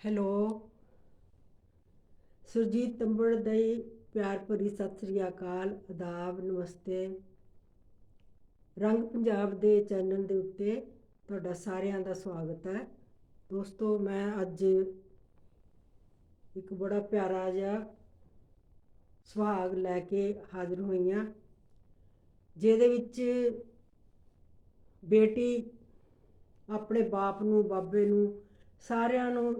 Hello. Surjit ਤੰਬੜ ਦੀ ਪਿਆਰ ਭਰੀ ਸਤਿ ਸ੍ਰੀ ਅਕਾਲ, ਆਦਾਬ, ਨਮਸਤੇ। ਰੰਗ ਪੰਜਾਬ ਦੇ ਚੈਨਲ ਦੇ ਉੱਤੇ ਤੁਹਾਡਾ ਸਾਰਿਆਂ ਦਾ ਸਵਾਗਤ ਹੈ। ਦੋਸਤੋ, ਮੈਂ ਅੱਜ ਇੱਕ ਬੜਾ ਪਿਆਰਾ ਜਿਹਾ ਸੁਹਾਗ ਲੈ ਕੇ ਹਾਜ਼ਰ ਹੋਈ ਹਾਂ, ਜਿਹਦੇ ਵਿੱਚ ਬੇਟੀ ਆਪਣੇ ਬਾਪ ਨੂੰ, ਬਾਬੇ ਨੂੰ ਸਾਰਿਆਂ ਨੂੰ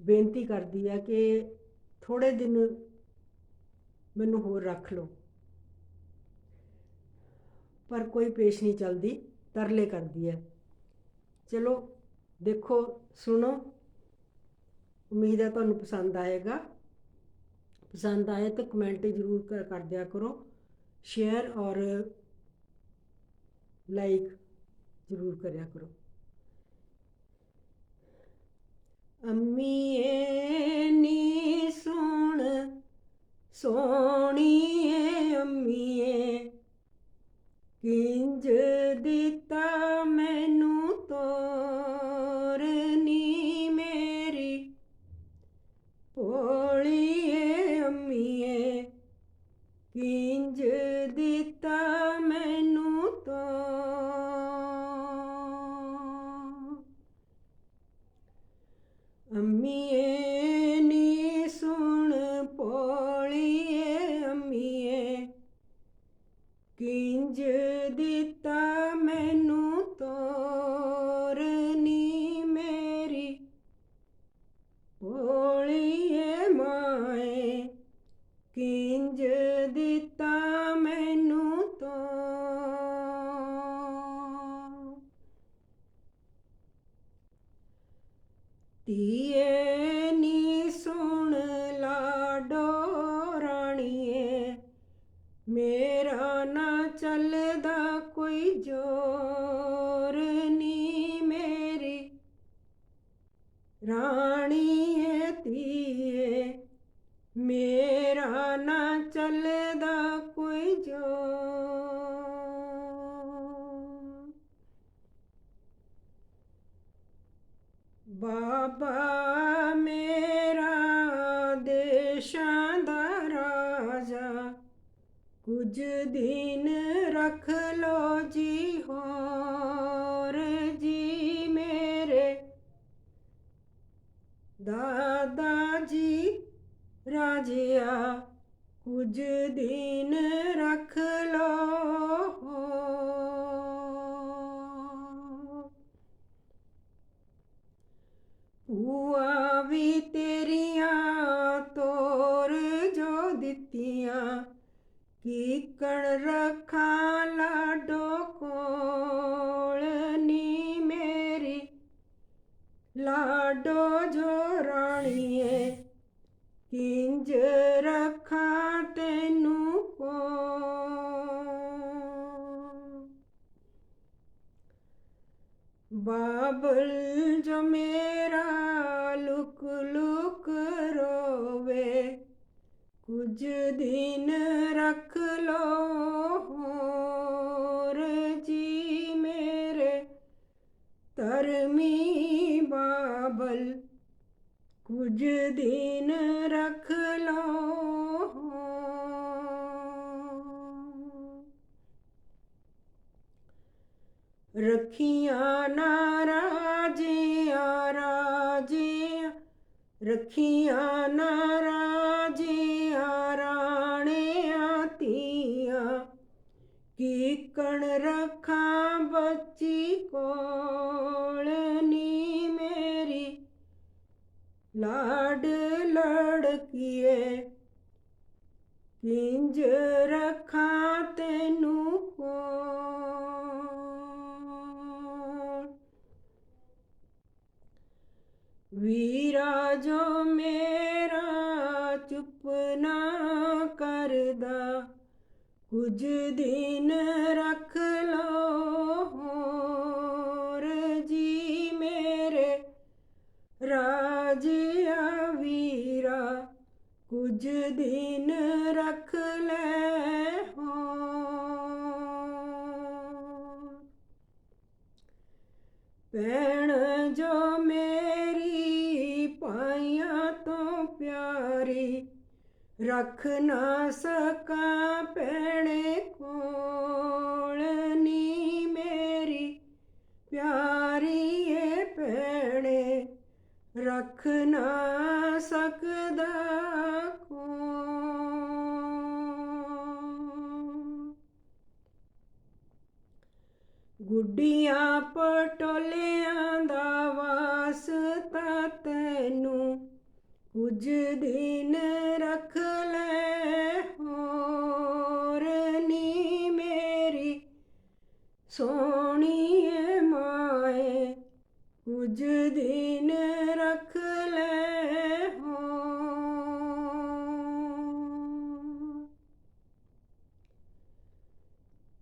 ਬੇਨਤੀ ਕਰਦੀ ਹੈ ਕਿ ਥੋੜੇ ਦਿਨ ਮੈਨੂੰ ਹੋਰ ਰੱਖ ਲਓ। ਪਰ ਕੋਈ ਪੇਸ਼ ਨਹੀਂ ਚੱਲਦੀ, ਤਰਲੇ ਕਰਦੀ ਹੈ ਚਲੋ, ਦੇਖੋ, ਸੁਣੋ। ਉਮੀਦ ਹੈ ਤੁਹਾਨੂੰ ਪਸੰਦ ਆਏਗਾ। ਪਸੰਦ ਆਏ ਤਾਂ ਕਮੈਂਟ ਜ਼ਰੂਰ ਕਰ ਕਰ ਦਿਆ ਕਰੋ। ਸ਼ੇਅਰ ਔਰ ਲਾਈਕ ਜ਼ਰੂਰ ਕਰਿਆ ਕਰੋ। ਅੰਮੀਏ ਨੀ ਸੁਣ। ਸੋਣੀਏ ਅੰਮੀਏ ਕਿੰਜ ਦਿੱਤਾ ਮੈਨੂੰ ਤੋਰਨੀ ਮੇਰੀ? ਭੋਲੀਏ ਅੰਮੀਏ ਕਿੰਜ ਦਿੱਤਾ ਕਿੰਜ ਦਿੱਤਾ ਕੋਈ ਜੋਰ ਨੀ ਮੇਰੀ। ਰਾਣੀਏ ਧੀਏ, ਮੇਰਾ ਨਾ ਚੱਲਦਾ ਕੋਈ ਜੋਰ। ਬਾਬਾ ਮੇਰਾ ਦੇਸ਼ਾਂ ਦਾ ਰਾਜਾ, ਕੁਝ ਦਿਨ ਲਾਡੋ ਜੋ ਰਾਣੀਏ ਕਿੰਜ ਰੱਖਾਂ ਤੈਨੂੰ ਕੋਲ। ਬਾਬਲ ਜੋ ਮੇਰਾ ਲੁਕ ਲੁਕ ਰੋਵੇ, ਕੁਝ ਦਿਨ ਰੱਖ ਕੁਝ ਦਿਨ ਰੱਖ ਲੋ ਰੱਖੀਆਂ ਨਾ ਰਾਜਿਆਂ ਰਾਜਿਆਂ, ਰੱਖੀਆਂ ਨਾ ਰਾਜਿਆਂ, ਰਾਣਿਆਂ ਧੀਆਂ, ਕੀ ਕਣ ਰੱਖਾਂ ਬੱਚੀ ਕੋ ਲਾਡ ਲੜਕੀਏ, ਕਿੰਜ ਰੱਖਾਂ ਤੈਨੂੰ ਕੋਲ? ਵੀਰਾ ਜੋ ਮੇਰਾ ਚੁੱਪ ਨਾ ਕਰਦਾ, ਕੁਝ ਦਿਨ ਰੱਖ ਲੋ ਅਧੀਨ ਰੱਖ ਲੈ ਹੋ ਪੈਣ ਜੋ ਮੇਰੀ ਪਾਇਆ ਤੋਂ ਪਿਆਰੀ, ਰੱਖ ਨਾ ਸਕਾਂ ਪੈਣੇ ਕੋਲ ਨੀ ਮੇਰੀ। ਪਿਆਰੀ ਏ ਪੈਣੇ ਰੱਖ ਨਾ ਸਕਦਾ ਗੁੱਡੀਆਂ ਪਟੋਲਿਆਂ ਦਾ ਵਾਸਤਾ ਤੈਨੂੰ ਕੁਝ ਦਿਨ ਰੱਖ ਲੈ। ਹੋਰ ਨੀ ਮੇਰੀ ਸੋਹਣੀਏ ਮਾਏ, ਕੁਝ ਦਿਨ ਰੱਖ ਲੈ।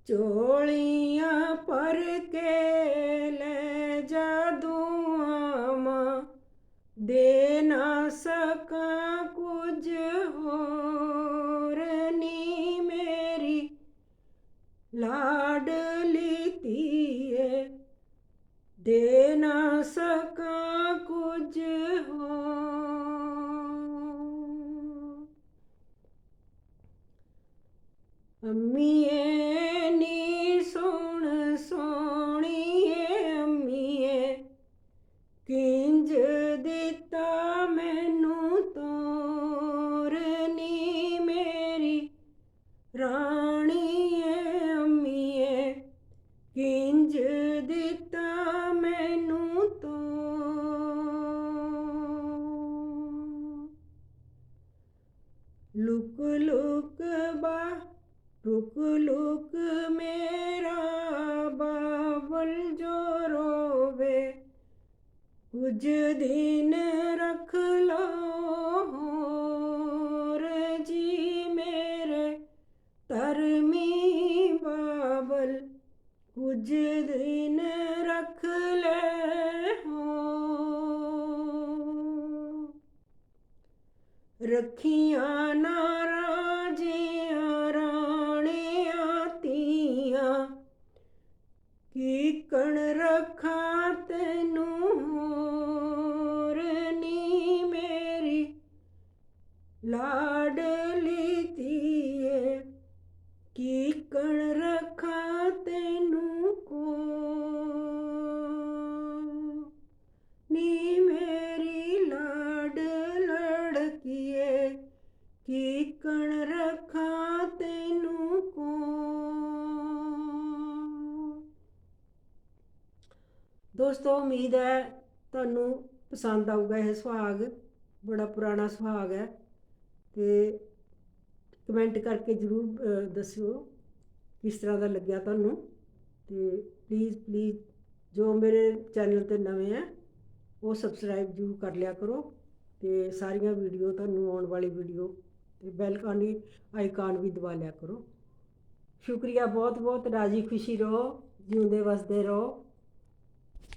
ਚੋਲੀਆਂ ਪਰ ਕੇ ਲੈ ਜਾ ਦੁਆਵਾਂ ਦੇ ਨਾ ਸਕਾਂ ਕੁਝ ਹੋਰ ਨੀ ਮੇਰੀ। ਲਾਡਲੀ ਧੀਏ, ਦੇ ਕੁਝ ਦਿਨ ਰੱਖ ਲੋ ਹੋਰ ਜੀ ਮੇਰੇ ਧਰਮੀ ਬਾਬਲ ਕੁਝ ਦਿਨ ਰੱਖ ਲੈ ਹੋ। ਰੱਖੀਆਂ ਨਾ ਰਾਜਿਆਂ, ਰਾਣੀਆਂ, ਧੀਆਂ, ਕੀ ਕਣ ਰੱਖਾਂ ਦੋਸਤੋ ਉਮੀਦ ਹੈ ਤੁਹਾਨੂੰ ਪਸੰਦ ਆਊਗਾ ਇਹ ਸੁਹਾਗ, ਬੜਾ ਪੁਰਾਣਾ ਸੁਹਾਗ ਹੈ ਤੇ ਕਮੈਂਟ ਕਰਕੇ ਜਰੂਰ ਦੱਸਿਓ ਕਿਸ ਤਰ੍ਹਾਂ ਦਾ ਲੱਗਿਆ ਤੁਹਾਨੂੰ ਤੇ ਪਲੀਜ਼ ਪਲੀਜ਼ ਜੋ ਮੇਰੇ ਚੈਨਲ ਤੇ ਨਵੇਂ ਹੈ, ਉਹ ਸਬਸਕ੍ਰਾਈਬ ਜਰੂਰ ਕਰ ਲਿਆ ਕਰੋ ਤੇ ਸਾਰੀਆਂ ਵੀਡੀਓ ਤੁਹਾਨੂੰ ਆਉਣ ਵਾਲੀ ਵੀਡੀਓ ਤੇ ਬੈਲ ਕਾਨੀ ਆਈਕਾਨ ਵੀ ਦਬਾ ਲਿਆ ਕਰੋ। ਸ਼ੁਕਰੀਆ ਬਹੁਤ ਬਹੁਤ ਰਾਜੀ ਖੁਸ਼ੀ ਰਹੋ, ਜਿਉਂਦੇ ਵਸਦੇ ਰਹੋ।